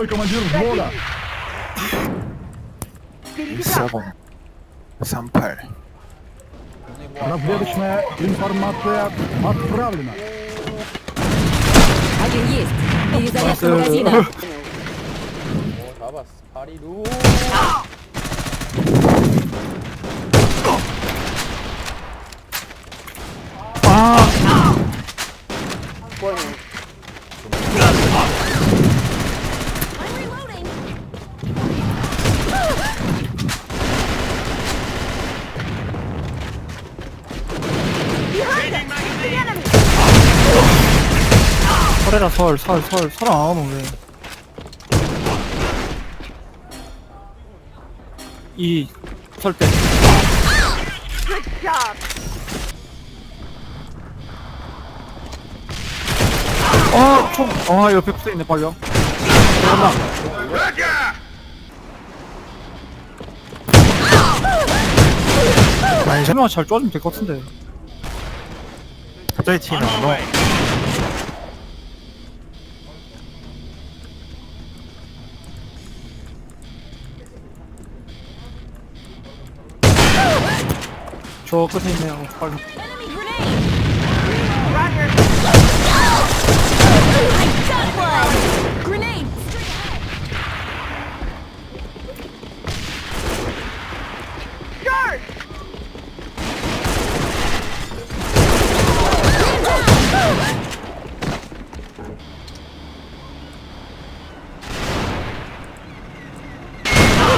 Твой командир взвода. 38 38 Разведочная информация отправлена. Один есть. Перезарядка магазина. 설해라 설, 설, 설, 설안 하노 왜? 이 설대. 어, 총, 어, 옆에 붙어 있네 빨려. 잠깐만. 한 명만 잘 쪼아주면 될 것 같은데. 갑자기 튀는 너 저 끝에 있네. 어, 빨리. Grenade. Charge.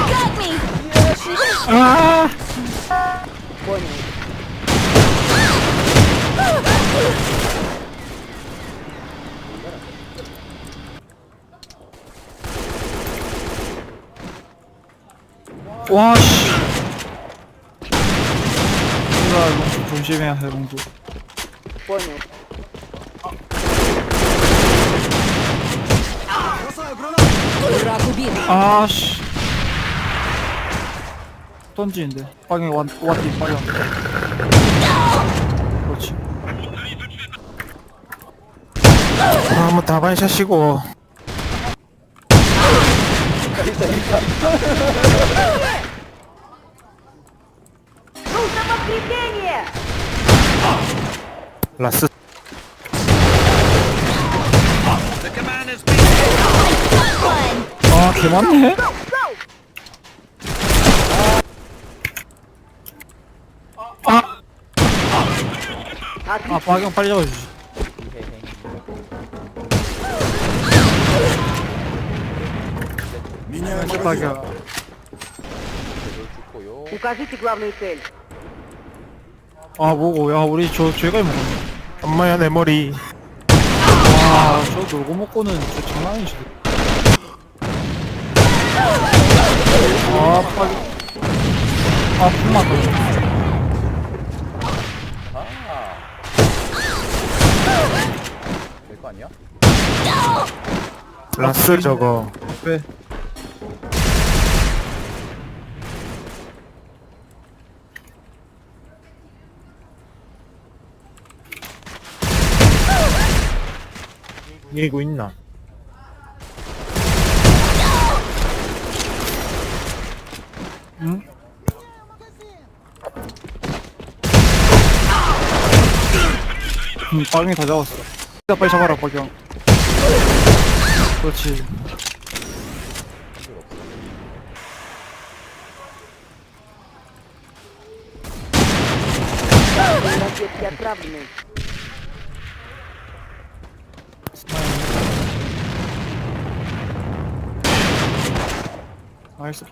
Got me. 아, 와, 씨. 우리가 롱수 조심해야 해, 롱수. Понял. Враг убит. 아, 씨. 던지는데. 방에 왔, 왔디, 빨리 왔 그렇지. 아, 한번 다반샷이고 подкрепление. 라스 아, 개 많네? Go, go. 아, Отлично. 아, 박영 빨리 잡아주지. 박영. 죽고요 Укажите главную цель. 아, 뭐고, 야, 우리 저, 죄가 먹었네. 엄마야 내 머리 아, 저 놀고 먹고는 저 장난 아니시대. 아, 박영. 아, 분만 더. 될 거 아니야? 라스 저거 왜? 이기고 있나 응? 응, 박영이 다 잡았어. 야, 빨리 잡아라, 박영. 그렇지. Разведки 나이스.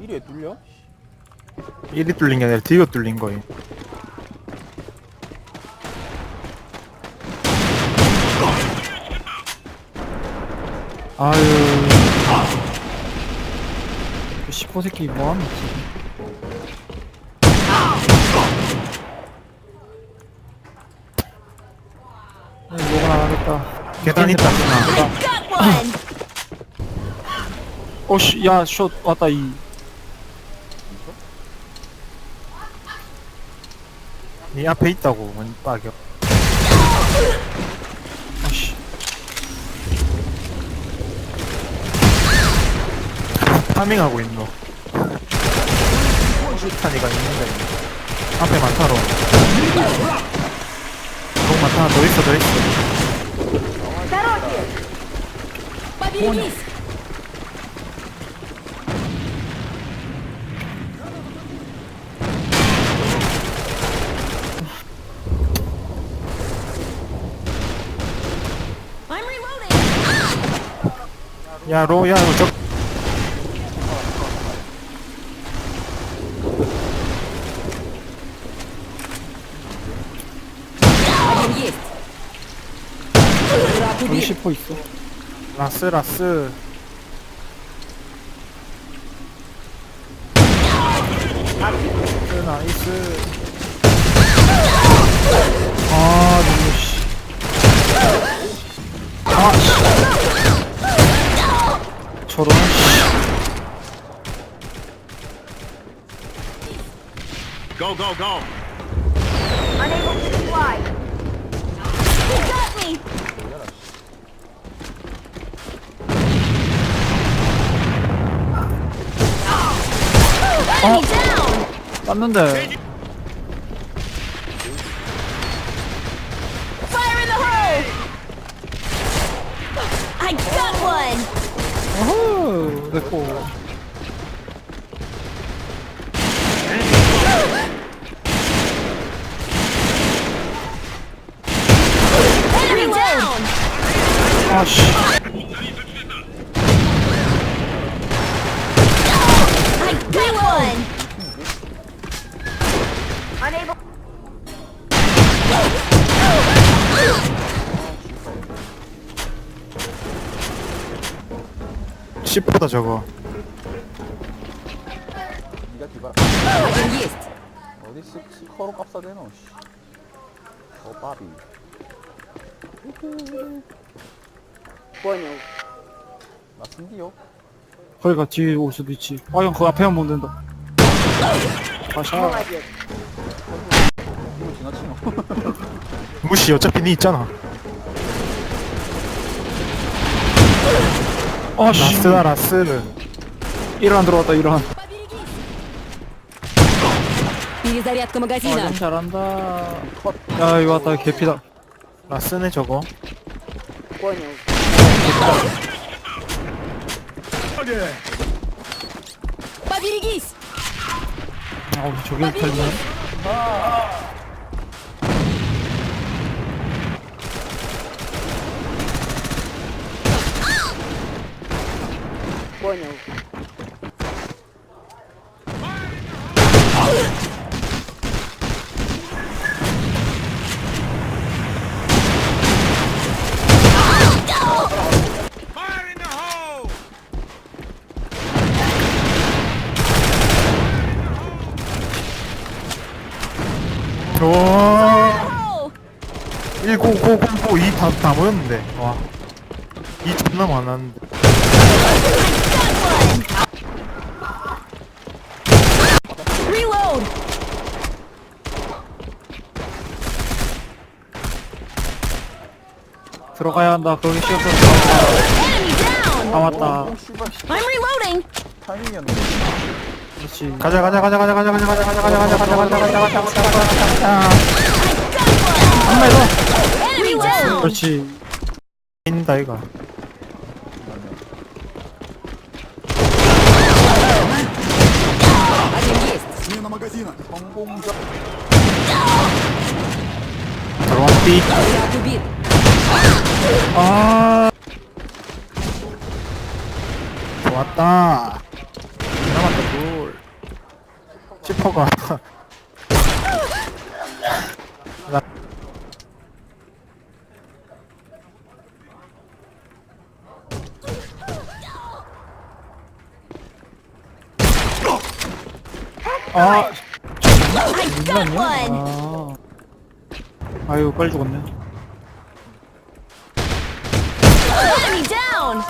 이리 왜 뚫려? 일이 뚫린 게 아니라 뒤가 뚫린 거임 아유. 그 시포 새끼 뭐하는 거지? 욕은 안 하겠다. 계단 있다 Got one. 어, 오씨 야쇼 왔다 이 이 앞에 있다고 완전 빡이야 오씨. 파밍하고 있노. 호시탄이가 있는데. 앞에 많다로. 너무 많다. 더 있어 더 있어. 호원이 야 로야 저 Один есть! Враг 여기 убит! 10호 있어 라스 라스 나이스 나이스 아 너무 씨 아, 씨. 저런 씨. Unable to fly! You got me! Enemy down! 땄는데 Fire in the hole! I got one! 오호! 됐고. 10보다 저거. 니가 뒤바라 어디 시, 시커로 깝싸대노 씨. 더 밥이 뭐하냐 나 쓴디요 거기가 뒤에 올 수도 있지. 아형 그 앞에만 못 된다. 다시 하 어, 무시 어차피 니 있잖아. 아씨 라스다 라스 일안 들어왔다 일안 Поберегись! Перезарядка магазина! 아형 잘한다 야 이거 왔다 개피다 라스네 저거 Понял. Поберегись! 아우 저게 털리네 Понял. 와 Oh! 19999 2다 다 모였는데 와2 존나 많았는데 Reload! 들어가야 한다 거기 씌었어 Enemy down! 아 맞다. I'm reloading! 타이밍이었는데. 그렇지 가자 가자 가자 가자 가자 가자 가자 가자 가자 가자 가자 가자 가자 가자 가자 가자 Enemy down! 그렇지 인다 이가 성공적 드론삐 야구빈 아 좋았다. 남았다 둘 치퍼가 아 One! 아. 아유 빨리 죽었네 Enemy down!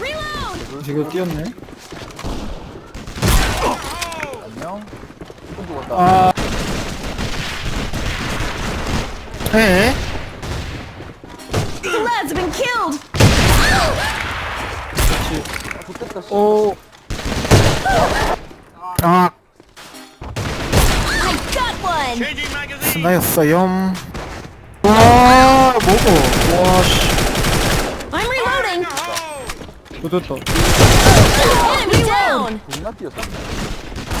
Reload! 지금 뛰었네 안녕. 조금 죽었다. 아 에? The lads have been killed! 씨. 아, 좋겠다, 씨. 오. 아, 스나였어요. 와, 뭐고? 와, 씨. I'm reloading. 좋됐다. Enemy down. 존나 뛰었어.